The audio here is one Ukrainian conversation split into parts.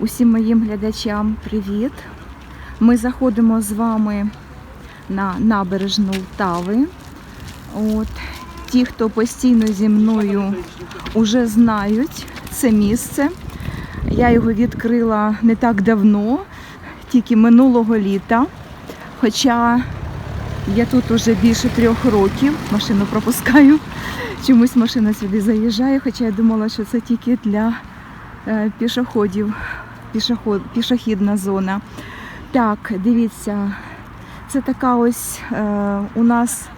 Усім моїм глядачам привіт! Ми заходимо з вами на набережну Лтави. От. Ті, хто постійно зі мною вже знають це місце. Я його відкрила не так давно, тільки минулого літа. Хоча я тут уже більше трьох років, машину пропускаю. Чомусь машина сюди заїжджає, хоча я думала, що це тільки для е, пішоходів, пішоход, пішохідна зона. Так, дивіться, це така ось е, у нас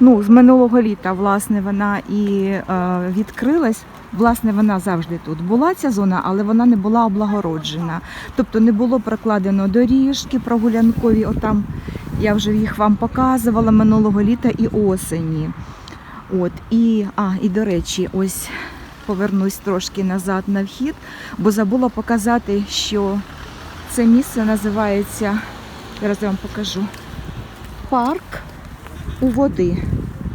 ну, з минулого літа, власне, вона і е, відкрилась. Власне, вона завжди тут була ця зона, але вона не була облагороджена. Тобто не було прокладено доріжки прогулянкові. Отам я вже їх вам показувала минулого літа і осені. От і а, і до речі, ось повернусь трошки назад на вхід, бо забула показати, що це місце називається. Зараз я вам покажу. Парк у води.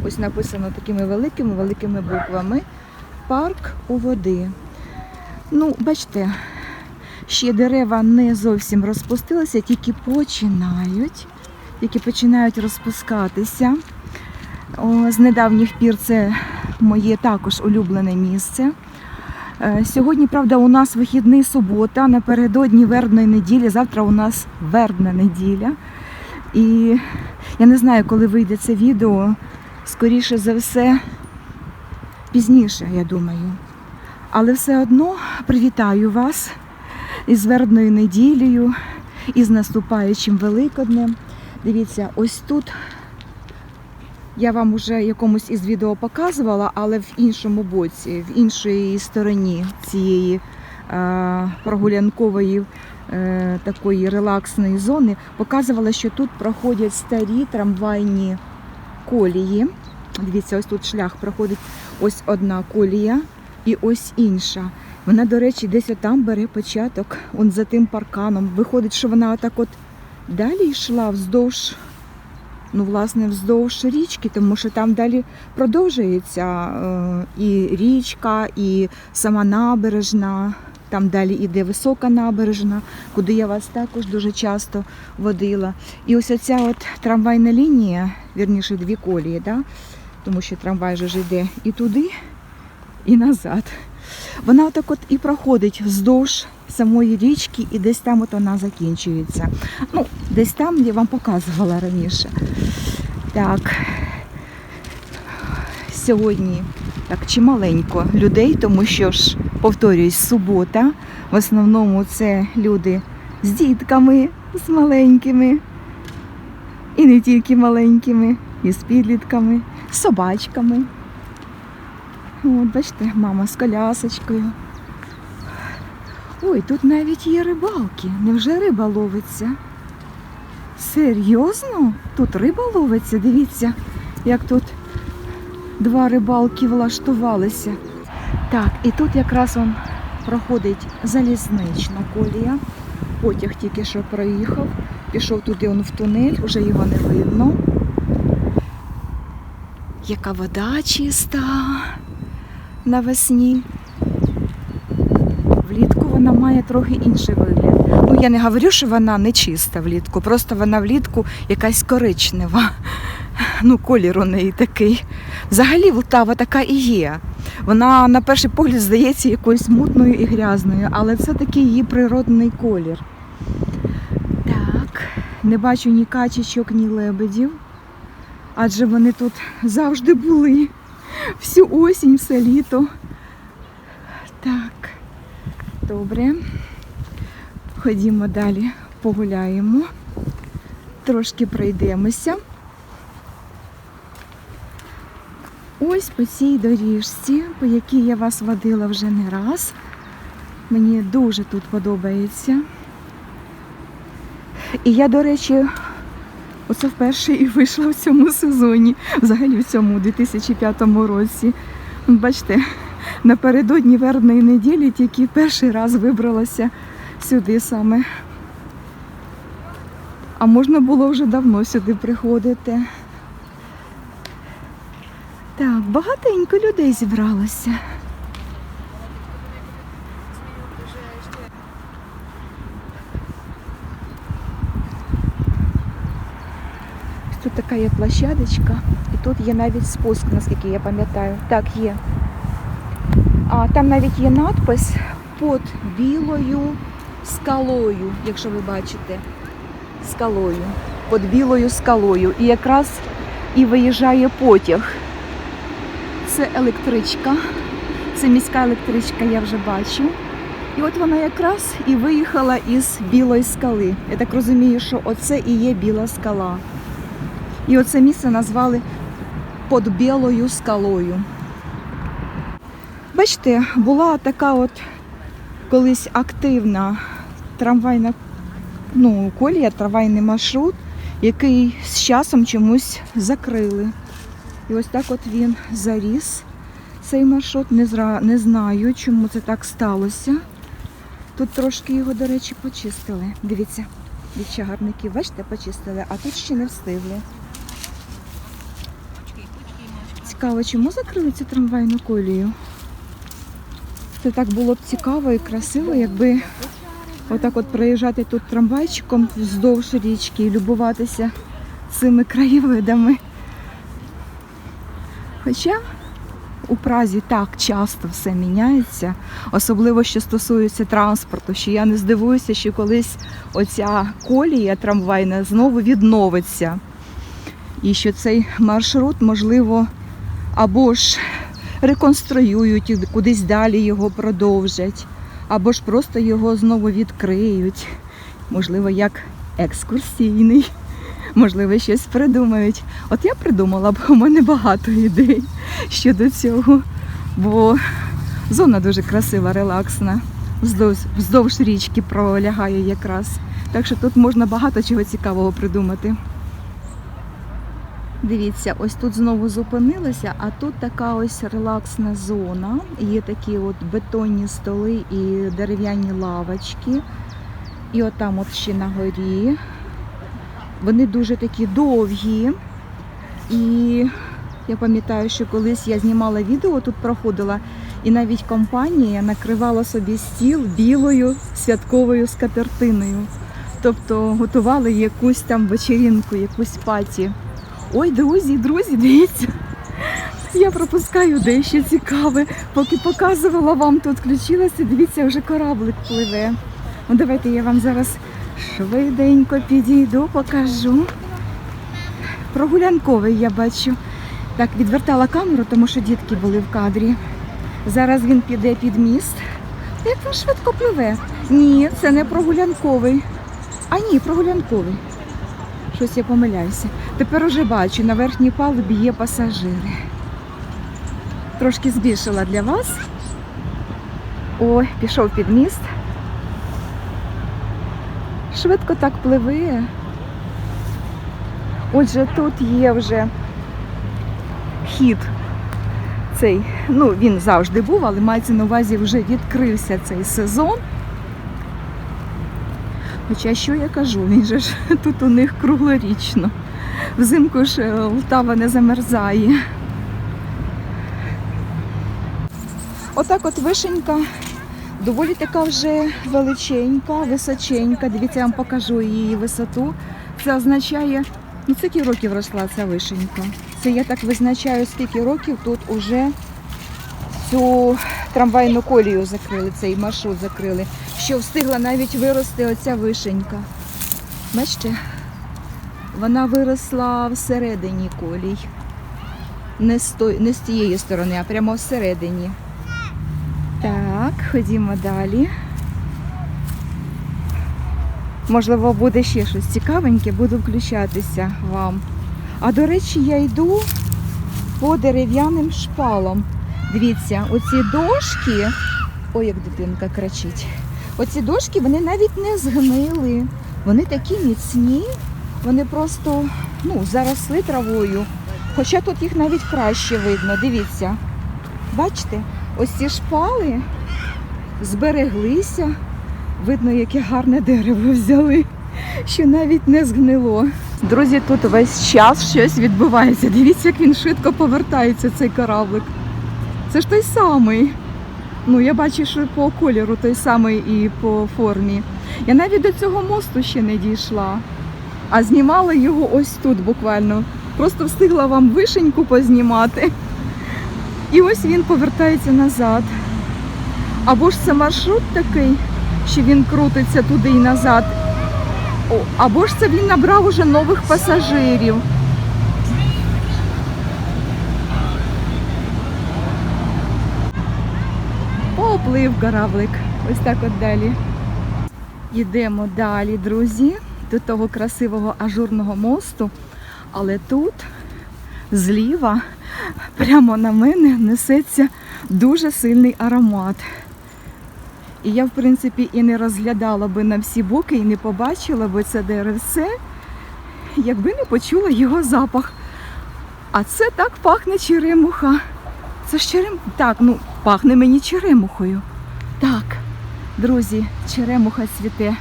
Ось написано такими великими великими буквами. Парк у води. Ну, бачите, ще дерева не зовсім розпустилися, тільки починають, тільки починають розпускатися. О, з недавніх пір це моє також улюблене місце. Е, Сьогодні, правда, у нас вихідний субота, напередодні вербної неділі. Завтра у нас вербна неділя. І я не знаю, коли вийде це відео. Скоріше за все, пізніше, я думаю. Але все одно привітаю вас із вербною неділею, і з наступаючим Великоднем. Дивіться, ось тут я вам уже якомусь із відео показувала, але в іншому боці, в іншій стороні цієї е, прогулянкової е, такої релаксної зони, показувала, що тут проходять старі трамвайні колії. Дивіться, ось тут шлях проходить ось одна колія і ось інша. Вона, до речі, десь отам бере початок, он за тим парканом. Виходить, що вона отак от далі йшла вздовж ну, власне, вздовж річки, тому що там далі продовжується е, і річка, і сама набережна. Там далі іде висока набережна, куди я вас також дуже часто водила. І ось оця от трамвайна лінія, вірніше дві колії, да? тому що трамвай же ж йде і туди, і назад. Вона отак от і проходить вздовж самої річки, і десь там от вона закінчується. Ну, десь там я вам показувала раніше. Так, сьогодні так чималенько людей, тому що ж, повторюсь, субота. В основному це люди з дітками, з маленькими, і не тільки маленькими, і з підлітками, з собачками. От, бачите, мама з колясочкою. Ой, тут навіть є рибалки. Невже риба ловиться? Серйозно? Тут риба ловиться, дивіться, як тут два рибалки влаштувалися. Так, і тут якраз он проходить залізнична колія. Потяг тільки що проїхав. Пішов туди он в тунель, вже його не видно. Яка вода чиста навесні. Вона має трохи інший вигляд. Ну, я не говорю, що вона не чиста влітку, просто вона влітку якась коричнева. Ну, колір у неї такий. Взагалі Влтава така і є. Вона на перший погляд здається якоюсь мутною і грязною, але це такий її природний колір. Так, не бачу ні качечок, ні лебедів, адже вони тут завжди були. Всю осінь, все літо. Так, добре. Ходімо далі, погуляємо, трошки пройдемося. Ось по цій доріжці, по якій я вас водила вже не раз. Мені дуже тут подобається. І я, до речі, оце вперше і вийшла в цьому сезоні, взагалі в цьому 2005 році. Бачите, напередодні вербної неділі тільки перший раз вибралася сюди саме. А можна було вже давно сюди приходити. Так, багатенько людей зібралося. Тут така є площадочка, і тут є навіть спуск, наскільки я пам'ятаю. Так, є. А там навіть є надпис під білою скалою, якщо ви бачите. Скалою. Під білою скалою. І якраз і виїжджає потяг. Це електричка. Це міська електричка, я вже бачу. І от вона якраз і виїхала із білої скали. Я так розумію, що оце і є біла скала. І оце місце назвали під білою скалою. Бачите, була така от колись активна трамвайна ну, колія, трамвайний маршрут, який з часом чомусь закрили. І ось так от він заріс. Цей маршрут не, зра... не знаю, чому це так сталося. Тут трошки його, до речі, почистили. Дивіться, від чагарників, бачите, почистили, а тут ще не встигли. Цікаво, чому закрили цю трамвайну колію? Це так було б цікаво і красиво, якби отак от проїжджати тут трамвайчиком вздовж річки і любуватися цими краєвидами. Хоча у Празі так часто все міняється, особливо що стосується транспорту, що я не здивуюся, що колись оця колія трамвайна знову відновиться. І що цей маршрут, можливо, або ж реконструюють кудись далі його продовжать, або ж просто його знову відкриють. Можливо, як екскурсійний. Можливо, щось придумають. От я придумала б, у мене багато ідей щодо цього. Бо зона дуже красива, релаксна. Вздовж, вздовж річки пролягає якраз. Так що тут можна багато чого цікавого придумати. Дивіться, ось тут знову зупинилися, а тут така ось релаксна зона. Є такі от бетонні столи і дерев'яні лавочки. І отам от ще на горі. Вони дуже такі довгі. І я пам'ятаю, що колись я знімала відео, тут проходила, і навіть компанія накривала собі стіл білою святковою скатертиною. Тобто готували якусь там вечерінку, якусь паті. Ой, друзі, друзі, дивіться. Я пропускаю дещо цікаве. Поки показувала вам тут, включилася, дивіться, вже кораблик пливе. Ну, давайте я вам зараз швиденько підійду, покажу. Прогулянковий я бачу. Так, відвертала камеру, тому що дітки були в кадрі. Зараз він піде під міст. Як він швидко пливе? Ні, це не прогулянковий. А ні, прогулянковий. Щось я помиляюся. Тепер уже бачу, на верхній палубі є пасажири. Трошки збільшила для вас. Ой, пішов під міст. Швидко так пливе. Отже, тут є вже хід цей, ну він завжди був, але мається на увазі вже відкрився цей сезон. Хоча що я кажу, він же ж тут у них круглорічно. Взимку ж е, Лтава не замерзає. Отак от вишенька доволі така вже величенька, височенька. Дивіться, я вам покажу її висоту. Це означає, ну скільки років росла ця вишенька. Це я так визначаю, скільки років тут уже цю трамвайну колію закрили, цей маршрут закрили. Що встигла навіть вирости оця вишенька. Бачите? Вона виросла всередині колій. Не з, той, не з тієї сторони, а прямо всередині. Так, ходімо далі. Можливо, буде ще щось цікавеньке, буду включатися вам. А до речі, я йду по дерев'яним шпалам. Дивіться, оці дошки, ой, як дитинка кричить. Оці дошки вони навіть не згнили. Вони такі міцні, вони просто ну, заросли травою. Хоча тут їх навіть краще видно. Дивіться. Бачите, ось ці шпали збереглися. Видно, яке гарне дерево взяли, що навіть не згнило. Друзі, тут весь час щось відбувається. Дивіться, як він швидко повертається, цей кораблик. Це ж той самий. Ну, я бачу, що по кольору той самий і по формі. Я навіть до цього мосту ще не дійшла. а знімала його ось тут буквально. Просто встигла вам вишеньку познімати. І ось він повертається назад. Або ж це маршрут такий, що він крутиться туди і назад. Або ж це він набрав уже нових пасажирів. Поплив кораблик. Ось так от далі. Йдемо далі, друзі, до того красивого ажурного мосту. Але тут зліва прямо на мене несеться дуже сильний аромат. І я, в принципі, і не розглядала би на всі боки, і не побачила би це деревце, якби не почула його запах. А це так пахне черемуха. Це ж черем... Так, ну пахне мені черемухою. Так, друзі, черемуха цвіте.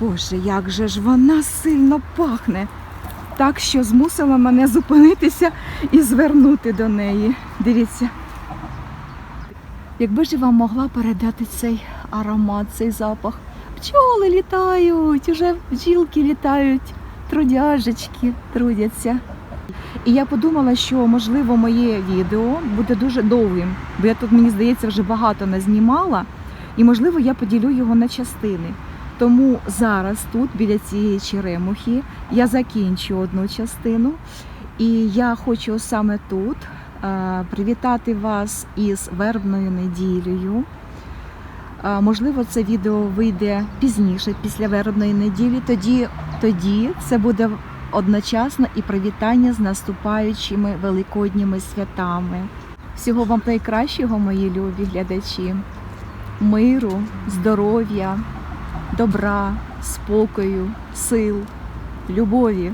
Боже, як же ж вона сильно пахне. Так що змусила мене зупинитися і звернути до неї. Дивіться. Якби ж я вам могла передати цей аромат, цей запах. Пчоли літають, уже бджілки літають, трудяжечки трудяться. І я подумала, що можливо моє відео буде дуже довгим, бо я тут, мені здається, вже багато назнімала, і можливо я поділю його на частини. Тому зараз тут, біля цієї черемухи, я закінчу одну частину, і я хочу саме тут е, привітати вас із вербною неділею. Е, Можливо, це відео вийде пізніше, після вербної неділі. Тоді, тоді це буде одночасно і привітання з наступаючими великодніми святами. Всього вам найкращого, мої любі глядачі, миру, здоров'я, добра, спокою, сил, любові.